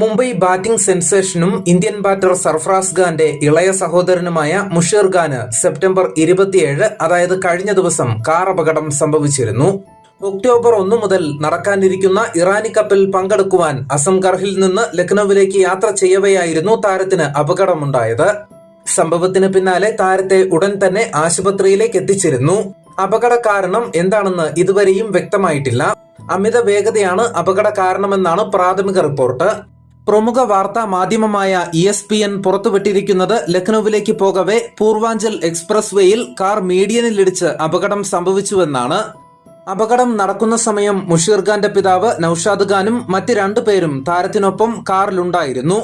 Mumbai batting സെൻസേഷനും Indian batter Sarfaraz ഖാന്റെ ഇളയ സഹോദരനുമായ മുഷീർ ഖാന് സെപ്റ്റംബർ ഇരുപത്തിയേഴ് അതായത് കഴിഞ്ഞ ദിവസം കാർ അപകടം സംഭവിച്ചിരുന്നു. ഒക്ടോബർ ഒന്നു മുതൽ നടക്കാനിരിക്കുന്ന ഇറാനി കപ്പിൽ പങ്കെടുക്കുവാൻ അസംഗർഹിൽ നിന്ന് ലക്നൌവിലേക്ക് യാത്ര ചെയ്യവെയായിരുന്നു താരത്തിന് അപകടമുണ്ടായത്. സംഭവത്തിന് പിന്നാലെ താരത്തെ ഉടൻ തന്നെ ആശുപത്രിയിലേക്ക് എത്തിച്ചിരുന്നു. അപകട കാരണം എന്താണെന്ന് ഇതുവരെയും വ്യക്തമായിട്ടില്ല. അമിത വേഗതയാണ് അപകട കാരണമെന്നാണ് പ്രാഥമിക റിപ്പോർട്ട്. പ്രമുഖ വാർത്താ മാധ്യമമായ ഇ എസ് പി എൻ പുറത്തുവിട്ടിരിക്കുന്നത് ലക്നൌവിലേക്ക് പോകവെ പൂർവാഞ്ചൽ എക്സ്പ്രസ് വേയിൽ കാർ മീഡിയനിലിടിച്ച് അപകടം സംഭവിച്ചുവെന്നാണ്. അപകടം നടക്കുന്ന സമയം മുഷീർ ഖാന്റെ പിതാവ് നൌഷാദ് ഖാനും മറ്റ് രണ്ടുപേരും താരത്തിനൊപ്പം കാറിലുണ്ടായിരുന്നു.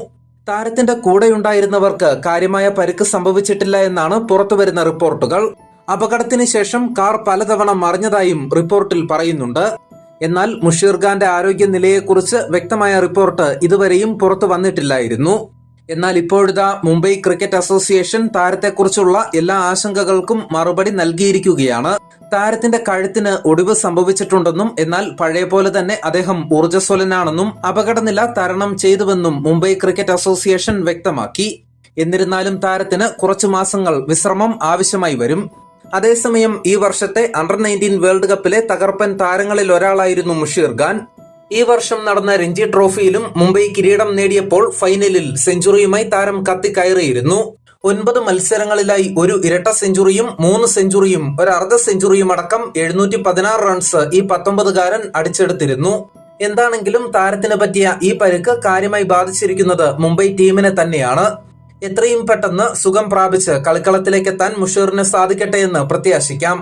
താരത്തിന്റെ കൂടെയുണ്ടായിരുന്നവർക്ക് കാര്യമായ പരിക്ക് സംഭവിച്ചിട്ടില്ല എന്നാണ് പുറത്തുവരുന്ന റിപ്പോർട്ടുകൾ. അപകടത്തിന് ശേഷം കാർ പലതവണ മറിഞ്ഞതായും റിപ്പോർട്ടിൽ പറയുന്നുണ്ട്. എന്നാൽ മുഷീർ ഖാന്റെ ആരോഗ്യനിലയെക്കുറിച്ച് വ്യക്തമായ റിപ്പോർട്ട് ഇതുവരെയും പുറത്തു വന്നിട്ടില്ലായിരുന്നു. എന്നാൽ ഇപ്പോഴിതാ മുംബൈ ക്രിക്കറ്റ് അസോസിയേഷൻ താരത്തെക്കുറിച്ചുള്ള എല്ലാ ആശങ്കകൾക്കും മറുപടി നൽകിയിരിക്കുകയാണ്. താരത്തിന്റെ കഴുത്തിന് ഒടിവ് സംഭവിച്ചിട്ടുണ്ടെന്നും എന്നാൽ പഴയ പോലെ തന്നെ അദ്ദേഹം ഊർജസ്വലനാണെന്നും അപകടനില തരണം ചെയ്തുവെന്നും മുംബൈ ക്രിക്കറ്റ് അസോസിയേഷൻ വ്യക്തമാക്കി. എന്നിരുന്നാലും താരത്തിന് കുറച്ചു മാസങ്ങൾ വിശ്രമം ആവശ്യമായി വരും. അതേസമയം ഈ വർഷത്തെ അണ്ടർ നയന്റീൻ വേൾഡ് കപ്പിലെ തകർപ്പൻ താരങ്ങളിൽ ഒരാളായിരുന്നു മുഷീർ ഖാൻ. ഈ വർഷം നടന്ന രഞ്ജി ട്രോഫിയിലും മുംബൈ കിരീടം നേടിയപ്പോൾ ഫൈനലിൽ സെഞ്ചുറിയുമായി താരം കത്തിക്കയറിയിരുന്നു ഒൻപത് മത്സരങ്ങളിലായി ഒരു ഇരട്ട സെഞ്ചുറിയും മൂന്ന് സെഞ്ചുറിയും ഒരു അർദ്ധ സെഞ്ചുറിയും അടക്കം എഴുന്നൂറ്റി പതിനാറ് റൺസ് ഈ പത്തൊമ്പതുകാരൻ അടിച്ചെടുത്തിരുന്നു. എന്താണെങ്കിലും താരത്തിന് പറ്റിയ ഈ പരുക്ക് കാര്യമായി ബാധിച്ചിരിക്കുന്നത് മുംബൈ ടീമിനെ തന്നെയാണ്. എത്രയും പെട്ടെന്ന് സുഖം പ്രാപിച്ച് കളിക്കളത്തിലേക്ക് എത്താൻ മുഷീറിന് സാധിക്കട്ടെ എന്ന് പ്രത്യാശിക്കാം.